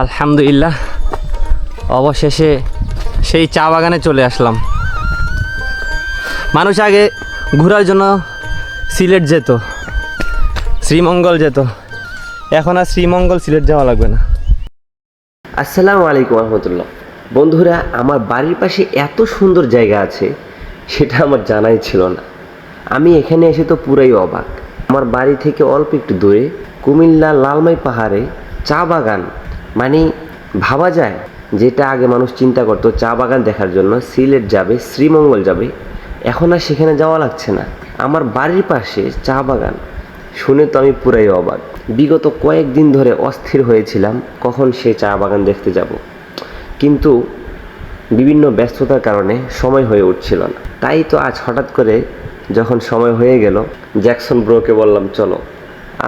আলহামদুলিল্লাহ। অবশেষে সেই চা বাগানে চলে আসলাম। মানুষ আগে ঘোরার জন্য সিলেট যেত, শ্রীমঙ্গল যেত। এখন আর শ্রীমঙ্গল, সিলেট যাওয়া লাগবে না। আসসালামু আলাইকুম রহমতুল্লাহ। বন্ধুরা, আমার বাড়ির পাশে এত সুন্দর জায়গা আছে, সেটা আমার জানাই ছিল না। আমি এখানে এসে তো পুরাই অবাক। আমার বাড়ি থেকে অল্প একটু দূরে কুমিল্লা লালমাই পাহাড়ে চা বাগান মানে ভাবা যায় যেটা আগে মানুষ চিন্তা করতো, চা বাগান দেখার জন্য, সিলেট যাবে, শ্রীমঙ্গল যাবে। এখন আর সেখানে যাওয়া লাগছে না। আমার বাড়ির পাশে চা বাগান। শুনে তো আমি পুরাই অবাক। বিগত কয়েকদিন ধরে অস্থির হয়েছিলাম কখন সে চা বাগান দেখতে যাব। কিন্তু বিভিন্ন ব্যস্ততার কারণে সময় হয়ে উঠছিল না। তাই তো আজ হঠাৎ করে যখন সময় হয়ে গেল, জ্যাকসন ব্রোকে বললাম, চলো।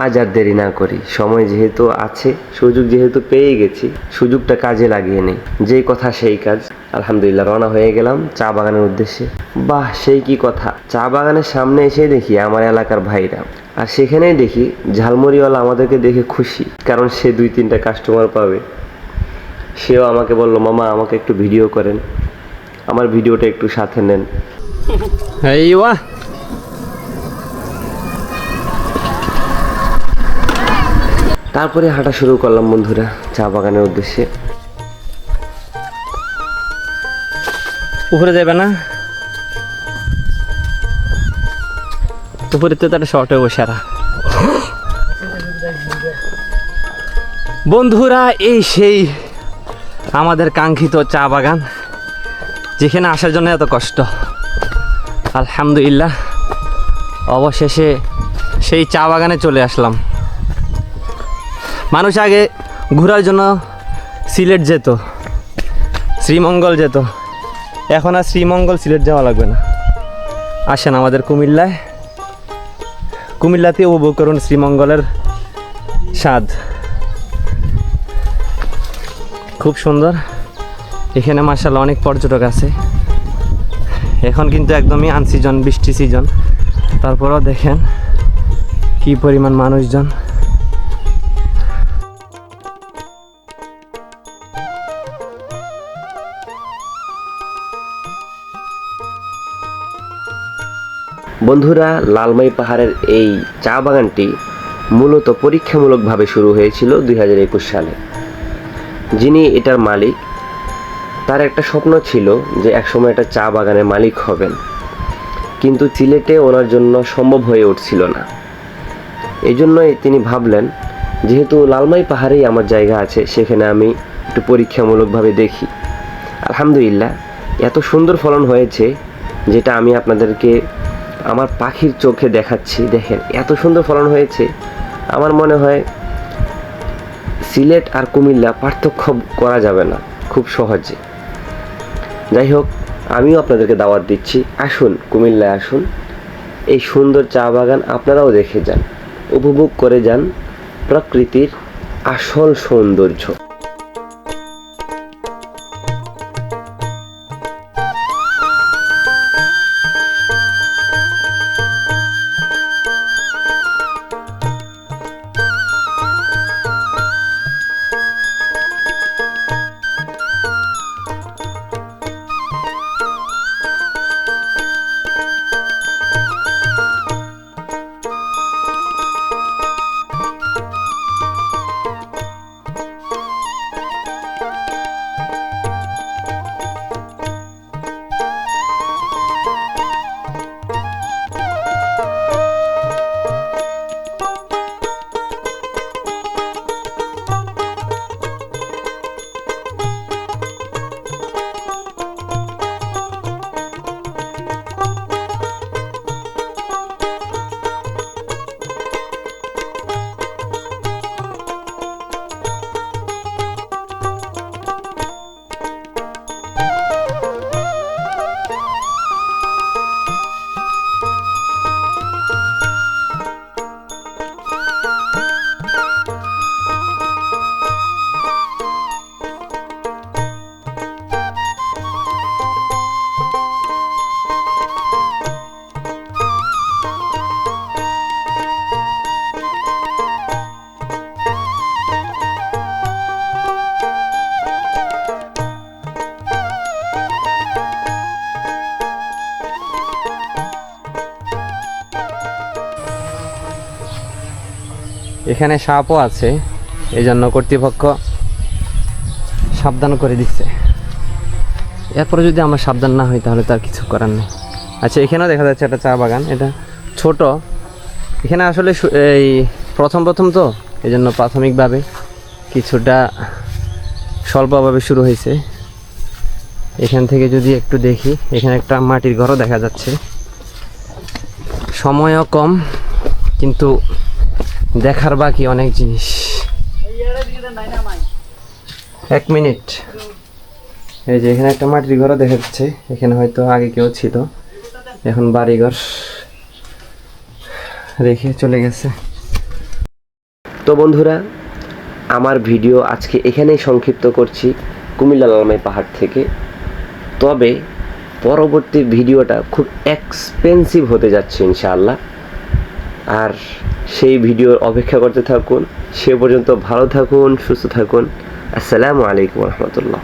আজ আর দেরি না করি। সময় যেহেতু আছে, সুযোগ যেহেতু পেয়ে গেছি, সুযোগটা কাজে লাগিয়ে নেই। যেই কথা সেই কাজ। আলহামদুলিল্লাহ রওনা হয়ে গেলাম চা বাগানের উদ্দেশ্যে। বাহ, সেই কি কথা। চা বাগানের সামনে এসে দেখি আমার এলাকার ভাইরা। আর সেখানেই দেখি ঝালমুড়িওয়ালা আমাদেরকে দেখে খুশি, কারণ সে দুই তিনটা কাস্টমার পাবে। সেও আমাকে বলল, মামা, আমাকে একটু ভিডিও করেন। আমার ভিডিওটা একটু সাথে নেন। এই তারপরে হাঁটা শুরু করলাম বন্ধুরা, চা বাগানের উদ্দেশ্যে। উপরে যাবে না? উপরে তো তার শর্টে বসারা বন্ধুরা, এই সেই আমাদের কাঙ্ক্ষিত চা বাগান, যেখানে আসার জন্য এত কষ্ট। আলহামদুলিল্লাহ, অবশেষে সেই চা বাগানে চলে আসলাম। মানুষ আগে ঘোরার জন্য সিলেট যেত, শ্রীমঙ্গল যেত। এখন আর শ্রীমঙ্গল সিলেট যাওয়া লাগবে না। আসেন আমাদের কুমিল্লায়। কুমিল্লাতে উপভোগ করুন শ্রীমঙ্গলের স্বাদ। খুব সুন্দর। এখানে মার্শাল অনেক পর্যটক আছে। এখন কিন্তু একদমই আনসিজন বৃষ্টি সিজন তারপরেও দেখেন কি পরিমাণ মানুষজন। বন্ধুরা, লালমাই পাহাড়ের এই চা বাগানটি মূলত পরীক্ষামূলকভাবে শুরু হয়েছিল দুই হাজার একুশ সালে। যিনি এটার মালিক, তার একটা স্বপ্ন ছিল যে একসময় একটা চা বাগানের মালিক হবেন। কিন্তু সিলেটে ওনার জন্য সম্ভব হয়ে উঠছিল না। এই জন্যই তিনি ভাবলেন, যেহেতু লালমাই পাহাড়েই আমার জায়গা আছে, সেখানে আমি একটু পরীক্ষামূলকভাবে দেখি। আলহামদুলিল্লাহ, এত সুন্দর ফলন হয়েছে, যেটা আমি আপনাদেরকে আমার পাখির চোখে দেখাচ্ছি। দেখেন, এত সুন্দর ফলন হয়েছে। আমার মনে হয় সিলেট আর কুমিল্লা পার্থক্য করা যাবে না, খুব সহজে। যাই হোক, আমিও আপনাদেরকে দাওয়াত দিচ্ছি। আসুন, কুমিল্লায় আসুন। এই সুন্দর চা বাগান আপনারাও দেখে যান, উপভোগ করে যান প্রকৃতির আসল সৌন্দর্য। এখানে সাপও আছে এই জন্য কর্তৃপক্ষ সাবধান করে দিচ্ছে। এরপরে যদি আমরা সাবধান না হই তাহলে তার কিছু করার নেই। আচ্ছা এখানেও দেখা যাচ্ছে একটা চা বাগান, এটা ছোট। এখানে আসলে এই প্রথম প্রথম তো এই জন্য প্রাথমিকভাবে কিছুটা স্বল্পভাবে শুরু হয়েছে। এখান থেকে যদি একটু দেখি, এখানে একটা মাটির ঘরও দেখা যাচ্ছে। সময়ও কম, কিন্তু দেখার বাকি অনেক জিনিস। এক মিনিট। এই যে এখানে একটা মাটির ঘরও দেখা যাচ্ছে। এখানে হয়তো আগে কেউ ছিল। এখন বাড়িঘর রেখে চলে গেছে। তো বন্ধুরা, আমার ভিডিও আজকে এখানেই সংক্ষিপ্ত করছি কুমিল্লা লালমাই পাহাড় থেকে। তবে পরবর্তী ভিডিওটা খুব এক্সপেন্সিভ হতে যাচ্ছে ইনশাআল্লাহ। আর সেই ভিডিওর অপেক্ষা করতে থাকুন। সে পর্যন্ত ভালো থাকুন সুস্থ থাকুন। আসসালামু আলাইকুম রহমতুল্লাহ।